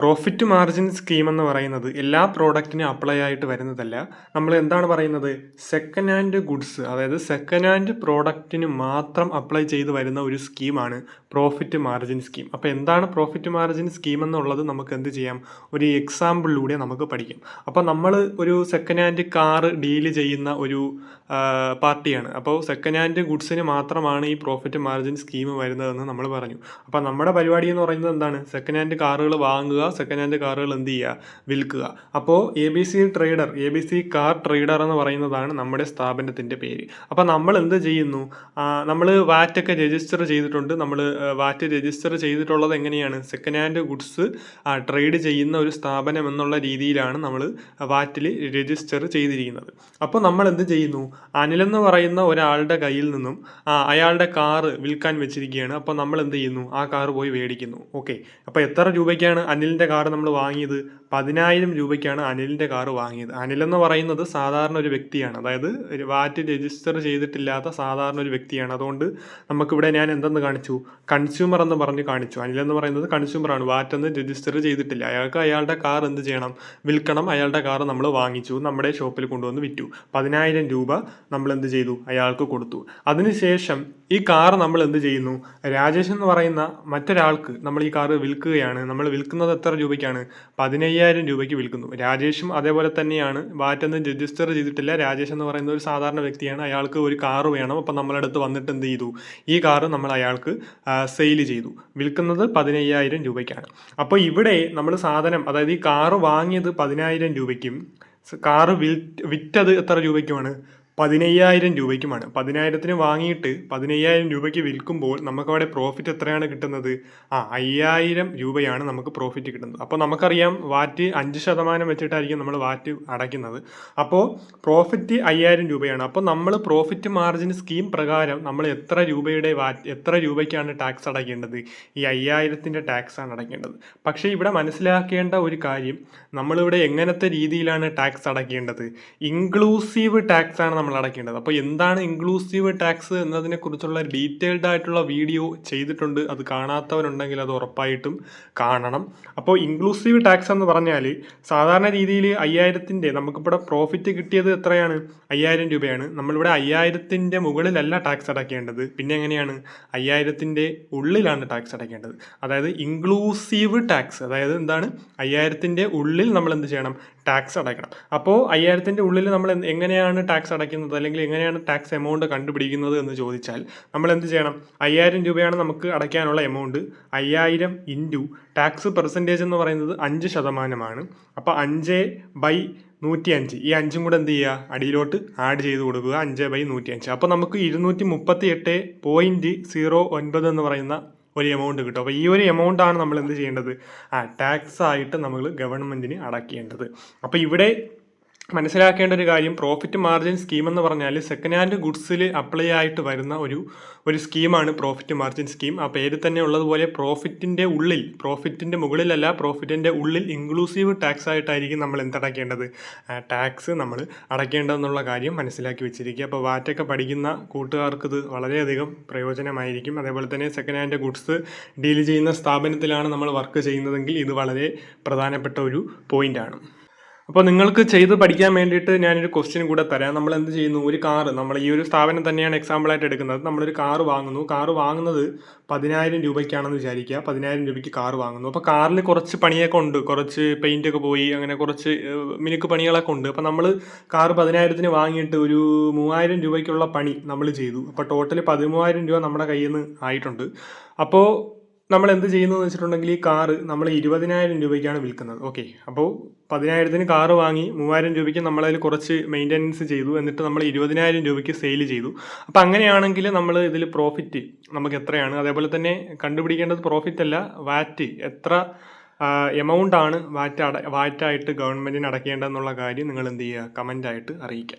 Profit margin scheme എന്ന് പറയുന്നത് എല്ലാ പ്രോഡക്റ്റിനും അപ്ലൈ ആയിട്ട് വരുന്നതല്ല. നമ്മൾ എന്താണ് പറയുന്നത്? സെക്കൻഡ് ഹാൻഡ് ഗുഡ്സ് അതായത് സെക്കൻഡ് ഹാൻഡ് പ്രോഡക്റ്റിന് മാത്രം അപ്ലൈ ചെയ്ത് വരുന്ന ഒരു സ്കീമാണ് പ്രോഫിറ്റ് മാർജിൻ സ്കീം അപ്പോൾ എന്താണ് പ്രോഫിറ്റ് മാർജിൻ സ്കീം എന്നുള്ളത് നമുക്ക് എന്ത് ചെയ്യാം? ഒരു എക്സാമ്പിളിലൂടെ നമുക്ക് പഠിക്കാം. അപ്പോൾ നമ്മൾ ഒരു സെക്കൻഡ് ഹാൻഡ് കാർ ഡീൽ ചെയ്യുന്ന ഒരു പാർട്ടിയാണ്. അപ്പോൾ സെക്കൻഡ് ഹാൻഡ് ഗുഡ്സിന് മാത്രമാണ് ഈ പ്രോഫിറ്റ് മാർജിൻ സ്കീം വരുന്നതെന്ന് നമ്മൾ പറഞ്ഞു. അപ്പോൾ നമ്മുടെ പരിപാടി എന്ന് പറയുന്നത് എന്താണ്? സെക്കൻഡ് ഹാൻഡ് കാറുകൾ വാങ്ങുക സെക്കൻഡ് ഹാൻഡ് കാറുകൾ എന്ത് ചെയ്യുക? വിൽക്കുക. അപ്പോൾ A B C trader A B C car trader എന്ന് പറയുന്നതാണ് നമ്മുടെ സ്ഥാപനത്തിന്റെ പേര്. അപ്പോൾ നമ്മൾ എന്ത് ചെയ്യുന്നു? നമ്മൾ വാറ്റൊക്കെ രജിസ്റ്റർ ചെയ്തിട്ടുണ്ട്. നമ്മൾ വാറ്റ് രജിസ്റ്റർ ചെയ്തിട്ടുള്ളത് എങ്ങനെയാണ്? സെക്കൻഡ് ഹാൻഡ് ഗുഡ്സ് ട്രേഡ് ചെയ്യുന്ന ഒരു സ്ഥാപനം എന്നുള്ള രീതിയിലാണ് നമ്മൾ വാറ്റിൽ രജിസ്റ്റർ ചെയ്തിരിക്കുന്നത്. അപ്പോൾ നമ്മൾ എന്ത് ചെയ്യുന്നു? അനിലെന്ന് പറയുന്ന ഒരാളുടെ കയ്യിൽ നിന്നും അയാളുടെ കാറ് വിൽക്കാൻ വെച്ചിരിക്കുകയാണ്. അപ്പോൾ നമ്മൾ എന്ത് ചെയ്യുന്നു? ആ കാർ പോയി മേടിക്കുന്നു. ഓക്കെ അപ്പോൾ എത്ര രൂപയ്ക്കാണ് അനിലിന്റെ കാർ നമ്മൾ വാങ്ങിയത് പതിനായിരം രൂപയ്ക്കാണ് അനിലിന്റെ കാർ വാങ്ങിയത്. അനിൽ എന്ന് പറയുന്നത് സാധാരണ ഒരു വ്യക്തിയാണ്. അതായത് വാറ്റ് രജിസ്റ്റർ ചെയ്തിട്ടില്ലാത്ത സാധാരണ ഒരു വ്യക്തിയാണ്. അതുകൊണ്ട് നമുക്കിവിടെ ഞാൻ എന്തെന്ന് കാണിച്ചു? കൺസ്യൂമർ എന്ന് പറഞ്ഞ് കാണിച്ചു. അനിൽ എന്ന് പറയുന്നത് കൺസ്യൂമറാണ് വാറ്റ് ഒന്ന് രജിസ്റ്റർ ചെയ്തിട്ടില്ല. അയാൾക്ക് അയാളുടെ കാർ എന്ത് ചെയ്യണം? വിൽക്കണം. അയാളുടെ കാർ നമ്മൾ വാങ്ങിച്ചു. നമ്മുടെ ഷോപ്പിൽ കൊണ്ടുവന്ന് വിറ്റു. പതിനായിരം രൂപ നമ്മൾ എന്ത് ചെയ്തു? അയാൾക്ക് കൊടുത്തു. അതിനുശേഷം ഈ കാർ നമ്മൾ എന്ത് ചെയ്യുന്നു? രാജേഷ് എന്ന് പറയുന്ന മറ്റൊരാൾക്ക് നമ്മൾ ഈ കാർ വിൽക്കുകയാണ്. നമ്മൾ വിൽക്കുന്നത് എത്ര രൂപയ്ക്കാണ്? പതിനയ്യായിരം രൂപയ്ക്ക് വിൽക്കുന്നു. രാജേഷും അതേപോലെ തന്നെയാണ്. വാറ്റൊന്നും രജിസ്റ്റർ ചെയ്തിട്ടില്ല. രാജേഷ് എന്ന് പറയുന്ന ഒരു സാധാരണ വ്യക്തിയാണ്. അയാൾക്ക് ഒരു കാർ വേണം. അപ്പം നമ്മളടുത്ത് വന്നിട്ട് എന്ത് ചെയ്തു? ഈ കാർ നമ്മൾ അയാൾക്ക് സെയിൽ ചെയ്തു. വിൽക്കുന്നത് പതിനയ്യായിരം രൂപയ്ക്കാണ്. അപ്പോൾ ഇവിടെ നമ്മൾ സാധനം അതായത് ഈ കാറ് വാങ്ങിയത് പതിനായിരം രൂപയ്ക്കും കാറ് വിൽ വിറ്റത് എത്ര രൂപയ്ക്കുമാണ്? പതിനയ്യായിരം രൂപയ്ക്കുമാണ്. പതിനായിരത്തിന് വാങ്ങിയിട്ട് പതിനയ്യായിരം രൂപയ്ക്ക് വിൽക്കുമ്പോൾ നമുക്കവിടെ പ്രോഫിറ്റ് എത്രയാണ് കിട്ടുന്നത്? ആ അയ്യായിരം രൂപയാണ് നമുക്ക് പ്രോഫിറ്റ് കിട്ടുന്നത്. അപ്പോൾ നമുക്കറിയാം വാറ്റ് അഞ്ച് ശതമാനം വെച്ചിട്ടായിരിക്കും നമ്മൾ വാറ്റ് അടയ്ക്കുന്നത്. അപ്പോൾ പ്രോഫിറ്റ് അയ്യായിരം രൂപയാണ്. അപ്പോൾ നമ്മൾ പ്രോഫിറ്റ് മാർജിൻ സ്കീം പ്രകാരം നമ്മൾ എത്ര രൂപയുടെ വാറ്റ് എത്ര രൂപയ്ക്കാണ് ടാക്സ് അടയ്ക്കേണ്ടത്? ഈ അയ്യായിരത്തിന്റെ ടാക്സ് ആണ് അടയ്ക്കേണ്ടത്. പക്ഷേ ഇവിടെ മനസ്സിലാക്കേണ്ട ഒരു കാര്യം നമ്മളിവിടെ എങ്ങനത്തെ രീതിയിലാണ് ടാക്സ് അടയ്ക്കേണ്ടത്? ഇൻക്ലൂസീവ് ടാക്സ് ആണ് നമ്മൾ അടയ്ക്കേണ്ടത് അപ്പോൾ എന്താണ് ഇൻക്ലൂസീവ് ടാക്സ് എന്നതിനെക്കുറിച്ചുള്ള ഡീറ്റെയിൽഡ് ആയിട്ടുള്ള വീഡിയോ ചെയ്തിട്ടുണ്ട്. അത് കാണാത്തവരുണ്ടെങ്കിൽ അത് ഉറപ്പായിട്ടും കാണണം. അപ്പോൾ ഇൻക്ലൂസീവ് ടാക്സ് എന്ന് പറഞ്ഞാൽ സാധാരണ രീതിയിൽ അയ്യായിരത്തിന്റെ നമുക്കിവിടെ പ്രോഫിറ്റ് കിട്ടിയത് എത്രയാണ്? അയ്യായിരം രൂപയാണ്. നമ്മളിവിടെ അയ്യായിരത്തിന്റെ മുകളിലല്ല ടാക്സ് അടയ്ക്കേണ്ടത് പിന്നെ എങ്ങനെയാണ്? അയ്യായിരത്തിന്റെ ഉള്ളിലാണ് ടാക്സ് അടയ്ക്കേണ്ടത് അതായത് ഇൻക്ലൂസീവ് ടാക്സ് അതായത് എന്താണ്? അയ്യായിരത്തിന്റെ ഉള്ളിൽ നമ്മൾ എന്ത് ചെയ്യണം? ടാക്സ് അടയ്ക്കണം. അപ്പോൾ അയ്യായിരത്തിന്റെ ഉള്ളിൽ നമ്മൾ എങ്ങനെയാണ് ടാക്സ് അടയ്ക്കുന്നത് അടയ്ക്കുന്നത് അല്ലെങ്കിൽ എങ്ങനെയാണ് ടാക്സ് എമൗണ്ട് കണ്ടുപിടിക്കുന്നത് എന്ന് ചോദിച്ചാൽ നമ്മൾ എന്ത് ചെയ്യണം? അയ്യായിരം രൂപയാണ് നമുക്ക് അടയ്ക്കാനുള്ള എമൗണ്ട് അയ്യായിരം ഇന്റു ടാക്സ് പെർസെന്റേജ് എന്ന് പറയുന്നത് അഞ്ച് ശതമാനമാണ്. അപ്പോൾ അഞ്ച് ബൈ നൂറ്റി അഞ്ച് ഈ അഞ്ചും കൂടെ എന്ത് ചെയ്യുക? അടിയിലോട്ട് ആഡ് ചെയ്ത് കൊടുക്കുക. അഞ്ച് ബൈ നൂറ്റി അഞ്ച് അപ്പോൾ നമുക്ക് ഇരുന്നൂറ്റി മുപ്പത്തി എട്ട് പോയിന്റ് സീറോ ഒൻപത് എന്ന് പറയുന്ന ഒരു എമൗണ്ട് കിട്ടും. അപ്പോൾ ഈ ഒരു എമൗണ്ട് ആണ് നമ്മൾ എന്ത് ചെയ്യേണ്ടത്? ആ ടാക്സ് ആയിട്ട് നമ്മൾ ഗവൺമെന്റിന് അടയ്ക്കേണ്ടത്. അപ്പോൾ ഇവിടെ മനസ്സിലാക്കേണ്ട ഒരു കാര്യം പ്രോഫിറ്റ് മാർജിൻ സ്കീം എന്ന് പറഞ്ഞാൽ സെക്കൻഡ് ഹാൻഡ് ഗുഡ്സിൽ അപ്ലൈ ആയിട്ട് വരുന്ന ഒരു ഒരു സ്കീമാണ് പ്രോഫിറ്റ് മാർജിൻ സ്കീം ആ പേര് തന്നെ ഉള്ളതുപോലെ പ്രോഫിറ്റിന്റെ ഉള്ളിൽ പ്രോഫിറ്റിന്റെ മുകളിലല്ല പ്രോഫിറ്റിന്റെ ഉള്ളിൽ ഇൻക്ലൂസീവ് ടാക്സ് ആയിട്ടായിരിക്കും നമ്മൾ എന്തടക്കേണ്ടത്. ടാക്സ് നമ്മൾ അടയ്ക്കേണ്ടതെന്നുള്ള കാര്യം മനസ്സിലാക്കി വെച്ചിരിക്കുക. അപ്പോൾ വാറ്റൊക്കെ പഠിക്കുന്ന കൂട്ടുകാർക്ക് ഇത് വളരെയധികം പ്രയോജനമായിരിക്കും. അതേപോലെ തന്നെ സെക്കൻഡ് ഹാൻഡ് ഗുഡ്സ് ഡീൽ ചെയ്യുന്ന സ്ഥാപനത്തിലാണ് നമ്മൾ വർക്ക് ചെയ്യുന്നതെങ്കിൽ ഇത് വളരെ പ്രധാനപ്പെട്ട ഒരു പോയിന്റാണ് അപ്പോൾ നിങ്ങൾക്ക് ചെയ്ത് പഠിക്കാൻ വേണ്ടിയിട്ട് ഞാനൊരു ക്വസ്റ്റ്യൻ കൂടെ തരാം. നമ്മൾ എന്ത് ചെയ്യുന്നു? ഒരു കാറ് നമ്മൾ ഈ ഒരു സ്ഥാപനം തന്നെയാണ് എക്സാമ്പിളായിട്ട് എടുക്കുന്നത്. നമ്മളൊരു കാറ് വാങ്ങുന്നു. കാറ് വാങ്ങുന്നത് പതിനായിരം രൂപയ്ക്കാണെന്ന് വിചാരിക്കുക. പതിനായിരം രൂപയ്ക്ക് കാറ് വാങ്ങുന്നു. അപ്പോൾ കാറിൽ കുറച്ച് പണിയൊക്കെ ഉണ്ട്. കുറച്ച് പെയിന്റ് ഒക്കെ പോയി അങ്ങനെ കുറച്ച് മിനുക്ക് പണികളൊക്കെ ഉണ്ട്. അപ്പോൾ നമ്മൾ കാറ് പതിനായിരത്തിന് വാങ്ങിയിട്ട് ഒരു മൂവായിരം രൂപയ്ക്കുള്ള പണി നമ്മൾ ചെയ്തു. അപ്പോൾ ടോട്ടൽ പതിമൂവായിരം രൂപ നമ്മുടെ കയ്യിൽ നിന്ന് ആയിട്ടുണ്ട്. അപ്പോൾ നമ്മൾ എന്ത് ചെയ്യുന്നതെന്ന് വെച്ചിട്ടുണ്ടെങ്കിൽ ഈ കാറ് നമ്മൾ ഇരുപതിനായിരം രൂപയ്ക്കാണ് വിൽക്കുന്നത്. ഓക്കെ അപ്പോൾ പതിനായിരത്തിന് കാറ് വാങ്ങി മൂവായിരം രൂപയ്ക്ക് നമ്മളതിൽ കുറച്ച് മെയിന്റനൻസ് ചെയ്തു. എന്നിട്ട് നമ്മൾ ഇരുപതിനായിരം രൂപയ്ക്ക് സെയിൽ ചെയ്തു. അപ്പോൾ അങ്ങനെയാണെങ്കിൽ നമ്മൾ ഇതിൽ പ്രോഫിറ്റ് നമുക്ക് എത്രയാണ്? അതേപോലെ തന്നെ കണ്ടുപിടിക്കേണ്ടത് പ്രോഫിറ്റ് അല്ല വാറ്റ് എത്ര എമൗണ്ട് ആണ് വാറ്റ് അട വാറ്റായിട്ട് ഗവൺമെന്റിന് അടയ്ക്കേണ്ടതെന്നുള്ള കാര്യം നിങ്ങൾ എന്ത് ചെയ്യുക? കമന്റായിട്ട് അറിയിക്കുക.